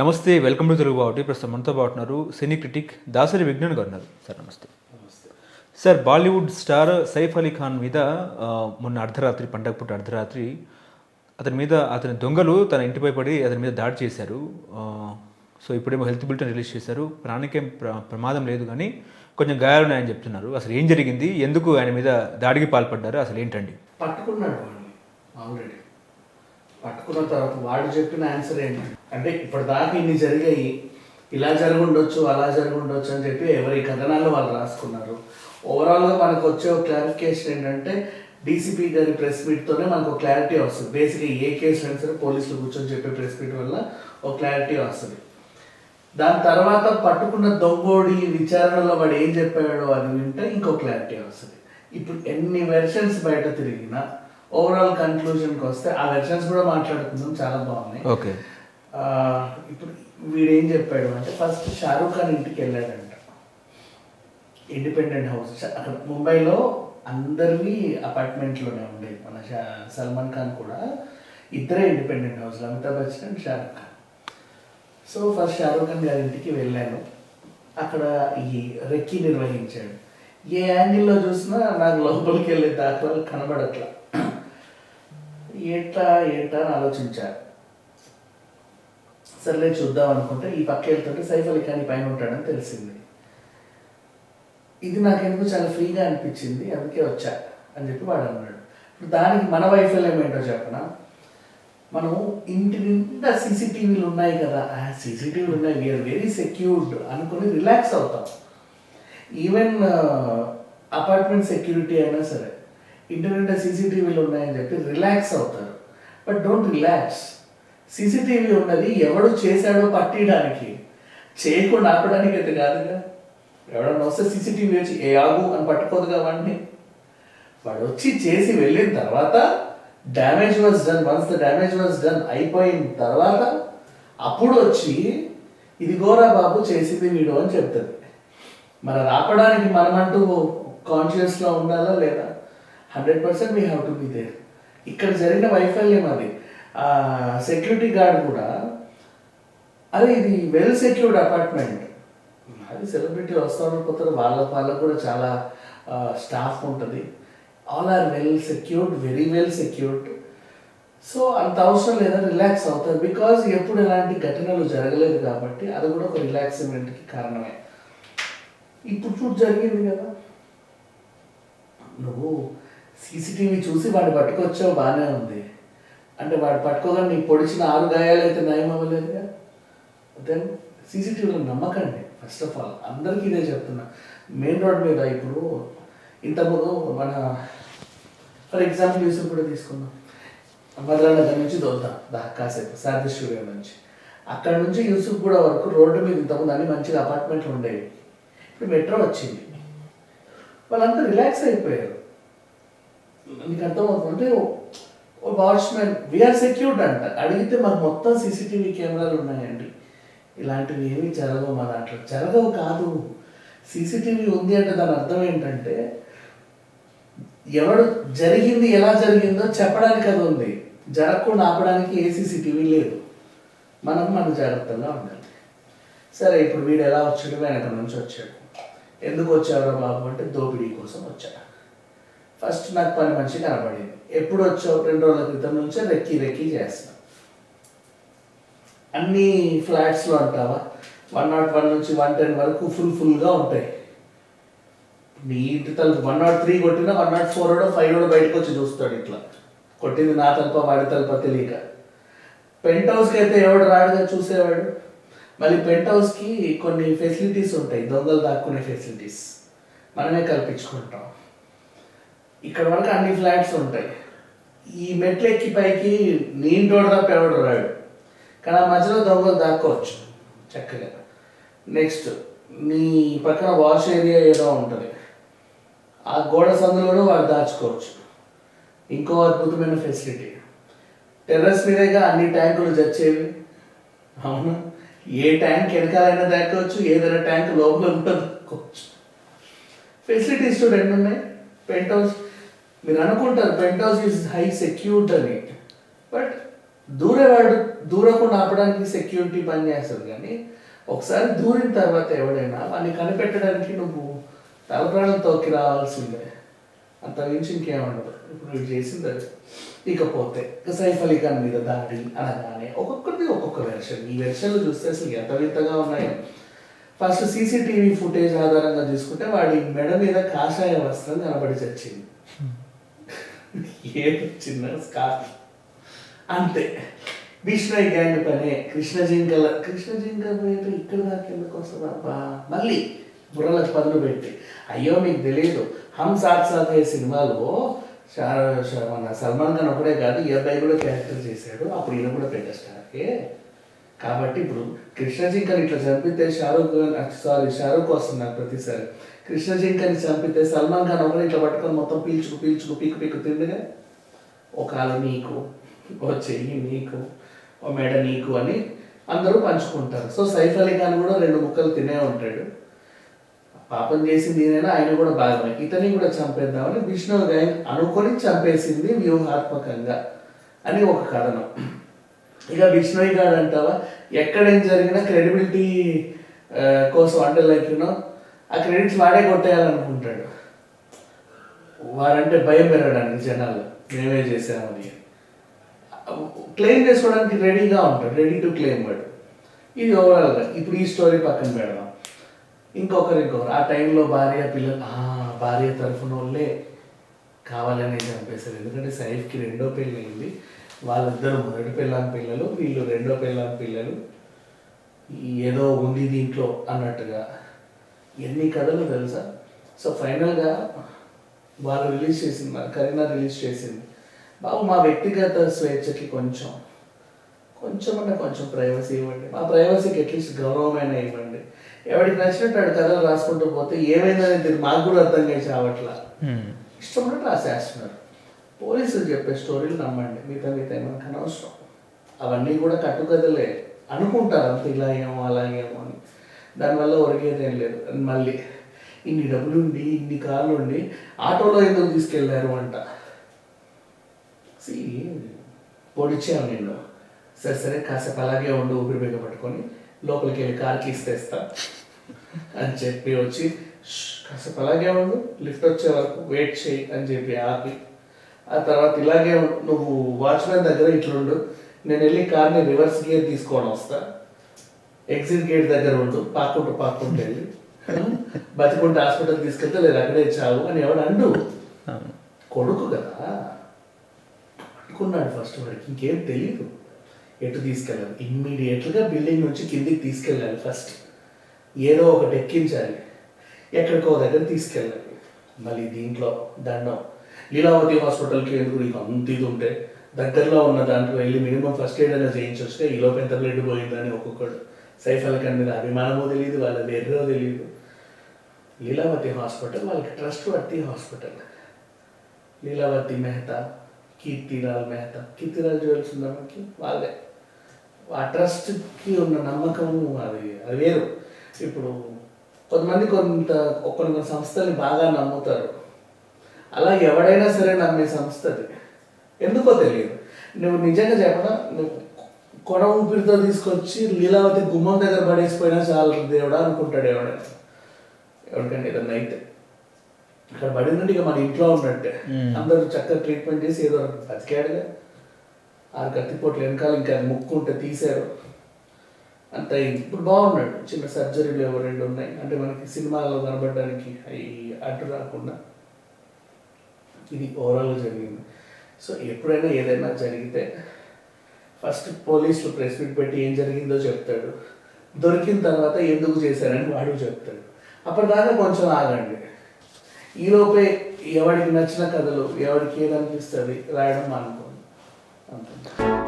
నమస్తే welcome to Telugu బావటి. ప్రస్తుతం మనతో బాగున్నారు సినీ క్రిటిక్ దాసరి విజ్ఞాన్ గారు ఉన్నారు. సార్ నమస్తే. Sir Bollywood star Saif Ali Khan మీద మొన్న అర్ధరాత్రి పండగ పుట్ట అర్ధరాత్రి అతని మీద అతని దొంగలు తన ఇంటిపై పడి అతని మీద దాడి చేశారు. సో ఇప్పుడేమో హెల్త్ బులెటిన్ రిలీజ్ చేశారు. ప్రాణికేం ప్ర ప్రమాదం లేదు కానీ కొంచెం గాయాలున్నాయని చెప్తున్నారు. అసలు ఏం జరిగింది? ఎందుకు ఆయన మీద దాడికి పాల్పడ్డారు? అసలు ఏంటండి? పట్టుకున్నాడు పట్టుకున్న తర్వాత వాడు చెప్పిన ఆన్సర్ ఏంటి? అంటే ఇప్పటిదాకా ఇన్ని జరిగాయి ఇలా జరుగుండొచ్చు అలా జరుగుండొచ్చు అని చెప్పి ఎవరి కథనాలు వాళ్ళు రాసుకున్నారు. ఓవరాల్గా మనకు వచ్చే ఒక క్లారిఫికేషన్ ఏంటంటే డీసీపీ గారి ప్రెస్ మీట్తోనే మనకు క్లారిటీ వస్తుంది. బేసిక్గా ఏ కేసు అయినా సరే పోలీసులు కూర్చొని చెప్పే ప్రెస్ మీట్ వల్ల ఒక క్లారిటీ వస్తుంది. దాని తర్వాత పట్టుకున్న దొంగోడి విచారణలో వాడు ఏం చెప్పాడో అని వింటే ఇంకో క్లారిటీ వస్తుంది. ఇప్పుడు ఎన్ని వెర్షన్స్ బయట తిరిగినా ఓవరాల్ కన్క్లూజన్కి వస్తే ఆ వెర్షన్స్ కూడా మాట్లాడుకుందాం చాలా బాగున్నాయి. ఓకే. ఇప్పుడు వీడు ఏం చెప్పాడు అంటే ఫస్ట్ షారూఖ్ ఖాన్ ఇంటికి వెళ్ళాడంట. ఇండిపెండెంట్ హౌస్ అక్కడ ముంబైలో అందరివి అపార్ట్మెంట్లోనే ఉండేది మన సల్మాన్ ఖాన్ కూడా ఇద్దరే independent house Amitabh Bachchan and Shahrukh Khan. So first Shahrukh Khan గారి ఇంటికి వెళ్ళాను. అక్కడ ఈ రెక్కి నిర్వహించాడు. ఏ యాంగిల్లో చూసినా నాకు లోపలికి వెళ్ళే దాఖలాలు కనబడట్లా. ఏటా ఏటా అని ఆలోచించారు. సర్లే చూద్దాం అనుకుంటే ఈ పక్క వెళ్తుంటే సైఫ్ అలీ ఖాన్ పైన ఉంటాడని తెలిసింది. ఇది నాకెందుకు చాలా ఫ్రీగా అనిపించింది అందుకే వచ్చా అని చెప్పి వాడు అన్నాడు. ఇప్పుడు దానికి మన వైఫల్యం ఏంటో చెప్పన? మనం ఇంటి నిండా సీసీటీవీలు ఉన్నాయి కదా సీసీటీవీలు ఉన్నాయి వీఆర్ వెరీ సెక్యూర్డ్ అనుకుని రిలాక్స్ అవుతాం. ఈవెన్ అపార్ట్మెంట్ సెక్యూరిటీ అయినా సరే. ఇంటర్నెట్ సీసీటీవీలు ఉన్నాయని చెప్పి రిలాక్స్ అవుతారు. బట్ డోంట్ రిలాక్స్ సీసీటీవీ ఉన్నది ఎవడు చేశాడో పట్టియడానికి. చేయకుండా ఆపడానికి అయితే కాదుగా. ఎవడన్నా వస్తే సీసీటీవీ వచ్చి ఏ ఆగు అని పట్టుకోదు వాడిని వాడు వచ్చి చేసి వెళ్ళిన తర్వాత damage was done. Once the damage was done అయిపోయిన తర్వాత అప్పుడు వచ్చి ఇది గోరా బాబు చేసింది వీడు అని చెప్తుంది. మనం రాపడానికి మనమంటూ కాన్షియస్లో ఉండాలా లేదా? Hundred percent we have to be there. ఇక్కడ జరిగిన వైఫల్యం అది. సెక్యూరిటీ గార్డ్ కూడా అదే ఇది వెల్ సెక్యూర్డ్ అపార్ట్మెంట్. అది సెలబ్రిటీ వస్తారు పోతారు వాళ్ళ వాళ్ళకు కూడా చాలా స్టాఫ్ ఉంటుంది. All are well secured very well secured so అంత అవసరం లేదా? రిలాక్స్ అవుతారు. బికాజ్ ఎప్పుడు ఎలాంటి ఘటనలు జరగలేదు కాబట్టి అది కూడా ఒక రిలాక్స్మెంట్కి కారణమే. ఇప్పుడు చూడు జరిగింది కదా. నువ్వు సీసీటీవీ చూసి వాడిని పట్టుకొచ్చావు బాగానే ఉంది. అంటే వాడు పట్టుకోగానే నీకు పొడిచిన ఆరు గాయాలు అయితే నయం అవ్వలేదుగా? దెన్ సీసీటీవీలో నమ్మకండి ఫస్ట్ ఆఫ్ ఆల్ అందరికీ ఇదే చెప్తున్నా. మెయిన్ రోడ్ మీద ఇప్పుడు ఇంతకుముందు మన ఫర్ ఎగ్జాంపుల్ యూసుఫ్ కూడా తీసుకుందాం. మధురానగర్ నుంచి దొద్దాం దా కాసేపు శారద స్టూడియో నుంచి. అక్కడ నుంచి యూసుఫ్ కూడా వరకు రోడ్డు మీద ఇంతకుముందు అన్ని మంచిగా అపార్ట్మెంట్లు ఉండేవి. ఇప్పుడు మెట్రో వచ్చింది. వాళ్ళంతా రిలాక్స్ అయిపోయారు. నీకు అర్థమవుతుంది అంటే వాచ్మెన్ వీఆర్ సెక్యూర్డ్ అంట. అడిగితే మాకు మొత్తం సీసీటీవీ కెమెరాలు ఉన్నాయండి. ఇలాంటివి ఏమీ జరగవు మా దాంట్లో. జరగవు కాదు. సీసీటీవీ ఉంది అంటే దాని అర్థం ఏంటంటే ఎవడు జరిగింది ఎలా జరిగిందో చెప్పడానికి అది ఉంది. జరగకుండా ఆపడానికి ఏ సీసీటీవీ లేదు. మనం మన జాగ్రత్తగా ఉండాలి. సరే ఇప్పుడు వీడు ఎలా వచ్చాడు? వెనక నుంచి వచ్చాడు. ఎందుకు వచ్చాడు బాబు అంటే దోపిడీ కోసం వచ్చాడు. ఫస్ట్ నాకు పని మనిషి కనబడింది. ఎప్పుడు వచ్చావు? రెండు రోజుల క్రితం నుంచే రెక్కి రెక్కి చేస్తాను అన్ని ఫ్లాట్స్లో అంటావా? వన్ నాట్ వన్ నుంచి వన్ టెన్ వరకు ఫుల్ ఫుల్గా ఉంటాయి. నీ ఇంటి తలుపు. వన్ నాట్ త్రీ కొట్టినా వన్ నాట్ ఫోర్ కూడా ఫైవ్ కూడా బయటకు వచ్చి చూస్తాడు ఇట్లా. కొట్టింది నా తలప వాడి తలప తెలియక. పెంట్ హౌస్కి అయితే ఎవడు రాడుగా చూసేవాడు? మళ్ళీ పెంట్ హౌస్కి కొన్ని ఫెసిలిటీస్ ఉంటాయి. దొంగలు దాక్కునే ఫెసిలిటీస్. మనమే కల్పించుకుంటాం. ఇక్కడ వరకు అన్ని ఫ్లాట్స్ ఉంటాయి. ఈ మెట్లు ఎక్కి పైకి నీంటోడు తప్ప ఎవడు రాడు. కానీ ఆ మధ్యలో దొంగలు దాక్కోవచ్చు చక్కగా. నెక్స్ట్ నీ పక్కన వాష్ ఏరియా ఏదో ఉంటుంది. ఆ గోడ సందులోనూ వాళ్ళు దాచుకోవచ్చు. ఇంకో అద్భుతమైన ఫెసిలిటీ టెర్రస్ మీదేగా అన్ని ట్యాంకులు చచ్చేవి అవును. ఏ ట్యాంక్ వెనకాలైనా దాక్కోవచ్చు ఏదైనా ట్యాంక్ లోపల ఉంటుంది. ఫెసిలిటీస్ రెండు ఉన్నాయి. పెంట్ హౌస్ మీరు అనుకుంటారు penthouse is high secured అని. బట్ దూరేవాడు దూరకుండా ఆపడానికి సెక్యూరిటీ పని చేస్తుంది కానీ ఒకసారి దూరిన తర్వాత ఎవడైనా వాడిని కనిపెట్టడానికి నువ్వు తలప్రాణం తోకి రావాల్సిందే. అంత మించి ఇంకేముండదు ఇప్పుడు వీడు చేసింది ఇకపోతే సైఫ్ అలీ ఖాన్ మీద దాడి అనగానే ఒక్కొక్కరిది ఒక్కొక్క వెర్షన్ ఈ వెర్షన్లు చూస్తే అసలు ఎంత వింతగా ఉన్నాయో. ఫస్ట్ సీసీటీవీ ఫుటేజ్ ఆధారంగా చూసుకుంటే వాడి మెడ మీద కాషాయ వస్త్రం కనబడి చచ్చింది. ఏ చిన్న స్కార్. అంతే. విష్ణు గ్యాంగ్ పనే. కృష్ణ జింకల కృష్ణ జింక పోయేటో ఇక్కడ దాకా ఎందుకు వస్తుంది అబ్బా? మళ్ళీ బుర్రలకు పనులు పెట్టి. అయ్యో మీకు తెలియదు హమ్ సాత్ సాత్ అయ్యే సినిమాలో మన సల్మాన్ ఖాన్ ఒకడే కాదు ఈ అబ్బాయి కూడా క్యారెక్టర్ చేశాడు. అప్పుడు ఈయన కూడా పెద్ద స్టార్కే కాబట్టి ఇప్పుడు కృష్ణ జింకని ఇట్లా చంపితే షారూక్ సారీ షారూక్ వస్తున్నారు ప్రతిసారి. కృష్ణ జింకని చంపితే సల్మాన్ ఖాన్ ఒకరు ఇట్లా పట్టుకొని మొత్తం పీల్చుకు పీల్చుకు పీకు పీకు తిండిగా? ఒక కాలు నీకు ఓ చెయ్యి నీకు ఓ మెడ నీకు అని అందరూ పంచుకుంటారు. సో సైఫ్ అలీ ఖాన్ కూడా రెండు ముక్కలు తినే ఉంటాడు. పాపం చేసింది ఈయనైనా ఆయన కూడా భాగమే. ఇతని కూడా చంపేద్దామని విష్ణు గాయన్ అనుకొని చంపేసింది వ్యూహాత్మకంగా అని ఒక కథనం. ఇక విష్ణుయ్ గారు అంటావా? ఎక్కడేం జరిగినా క్రెడిబిలిటీ కోసం అంటే లైక్ యూనో ఆ క్రెడిట్స్ వాడే కొట్టేయాలనుకుంటాడు. వారంటే భయం పెరగడానికి జనాలు మేమే చేసామని క్లెయిమ్ చేసుకోవడానికి రెడీగా ఉంటాడు. రెడీ టు క్లెయిమ్ వాడు. ఇది ఓవరాల్గా ఇప్పుడు ఈ స్టోరీ పక్కన పెడదాం. ఇంకొకరు ఇంకొకరు. ఆ టైంలో భార్య పిల్లలు భార్య తరఫున వాళ్ళే కావాలనే చంపేశారు. ఎందుకంటే సైఫ్కి రెండో పెళ్ళి అయింది. వాళ్ళిద్దరు మొదటి పెళ్ళాం పిల్లలు వీళ్ళు రెండో పెళ్ళాం పిల్లలు. ఏదో ఉంది దీంట్లో అన్నట్టుగా ఎన్ని కథలు తెలుసా? సో ఫైనల్గా వాళ్ళు రిలీజ్ చేసింది కరీనా రిలీజ్ చేసింది. బాబు మా వ్యక్తిగత స్వేచ్ఛకి కొంచెం కొంచెం అంటే కొంచెం ప్రైవసీ ఇవ్వండి. మా ప్రైవసీకి అట్లీస్ట్ గౌరవమైన ఇవ్వండి. ఎవరికి నచ్చినట్టు వాడు కథలు రాసుకుంటూ పోతే ఏమైందనేది మాకు కూడా అర్థం చేసి చావట్లా ఇష్టం ఉన్నట్టు రాసేస్తున్నారు. పోలీసులు చెప్పే స్టోరీలు నమ్మండి. మిగతా మిగతా మనకు అనవసరం. అవన్నీ కూడా కట్టుకథలే. అనుకుంటారు అంత ఇలా ఏమో అలా ఏమో అని. దానివల్ల ఒరిగేది లేదు. మళ్ళీ ఇన్ని డబ్బులు ఉండి ఇన్ని కార్లు ఉండి ఆటోలో ఎందుకు తీసుకెళ్ళారు అంట. సి పొడిచాము నిన్ను. సరే సరే కాసేపు అలాగే ఉండి ఊపిరి బిగ పట్టుకొని లోపలికి వెళ్ళి కార్కి ఇస్తేస్తా అని చెప్పి వచ్చి కాసేపు అలాగే ఉండు లిఫ్ట్ వచ్చే వరకు వెయిట్ చేయి అని చెప్పి ఆపి. ఆ తర్వాత ఇలాగే నువ్వు వాచ్మెన్ దగ్గర ఇట్లుండు నేను వెళ్ళి కార్ని రివర్స్ గేర్ తీసుకొని వస్తా. ఎగ్జిట్ గేట్ దగ్గర ఉండు పాక్కుంటూ పాక్కుంటూ వెళ్ళి బతికుంటే హాస్పిటల్ తీసుకెళ్తే లేదు అక్కడే చావు అని ఎవడు అండు కొడుకు కదా. అనుకున్నాడు ఫస్ట్ వాడికి. ఇంకేం తెలియదు ఎటు తీసుకెళ్ళాలి? ఇమ్మీడియట్గా బిల్డింగ్ నుంచి కిందికి తీసుకెళ్ళాలి ఫస్ట్ ఏదో ఒకటి ఎక్కించాలి. ఎక్కడికో దగ్గర తీసుకెళ్ళాలి. మళ్ళీ దీంట్లో దండం. లీలావతి హాస్పిటల్కి ఎందుకు నీకు అంత ఇది ఉంటే? దగ్గరలో ఉన్న దాంట్లో వెళ్ళి మినిమం ఫస్ట్ ఎయిడ్ అయినా చేయించి వస్తే ఈ లోపు ఎంత బ్లడ్ పోయిందని ఒక్కొక్కడు. సైఫ్ అలీ ఖాన్ మీద అభిమానమో తెలియదు వాళ్ళ ఎర్రో తెలియదు లీలావతి హాస్పిటల్ వాళ్ళకి trustworthy hospital. Lilavati Mehta Kirtilal Mehta. Kirtilal jewels ఉందా మనకి వాళ్ళే. ఆ ట్రస్ట్కి ఉన్న నమ్మకం అది అది వేరు. ఇప్పుడు కొంతమంది కొంత కొన్ని కొన్ని సంస్థల్ని బాగా నమ్ముతారు. అలా ఎవడైనా సరే నమ్మే సంస్థది. ఎందుకో తెలియదు నువ్వు నిజంగా చెప్పడం నువ్వు కొడ ఊపిరితో తీసుకొచ్చి లీలావతి గుమ్మం దగ్గర పడేసిపోయినా చాలు దేవుడా అనుకుంటాడు ఎవడైనా ఎవరికైనా ఏదన్నా అయితే. అక్కడ పడినట్టు ఇక మన ఇంట్లో ఉన్నట్టే. అందరూ చక్కగా ట్రీట్మెంట్ చేసి ఏదో బతికాడుగా. ఆరు కత్తిపోట్లు వెనకాల ఇంకా అది ముక్కు ఉంటే తీశారు. అంత ఇప్పుడు బాగున్నాడు. చిన్న సర్జరీలు ఏవో రెండు ఉన్నాయి. అంటే మనకి సినిమాలో కనబడడానికి అవి అడ్డు రాకుండా ఇది ఓవరాల్గా జరిగింది. సో ఎప్పుడైనా ఏదైనా జరిగితే ఫస్ట్ పోలీసులు ప్రెస్ మీట్ పెట్టి ఏం జరిగిందో చెప్తాడు. దొరికిన తర్వాత ఎందుకు చేశారని వాడు చెప్తాడు. అప్పటిదాకా కొంచెం ఆగండి. ఈలోపే ఎవరికి నచ్చిన కథలు ఎవరికి ఏదనిపిస్తుంది రాయడం అనుకోండి అంతే.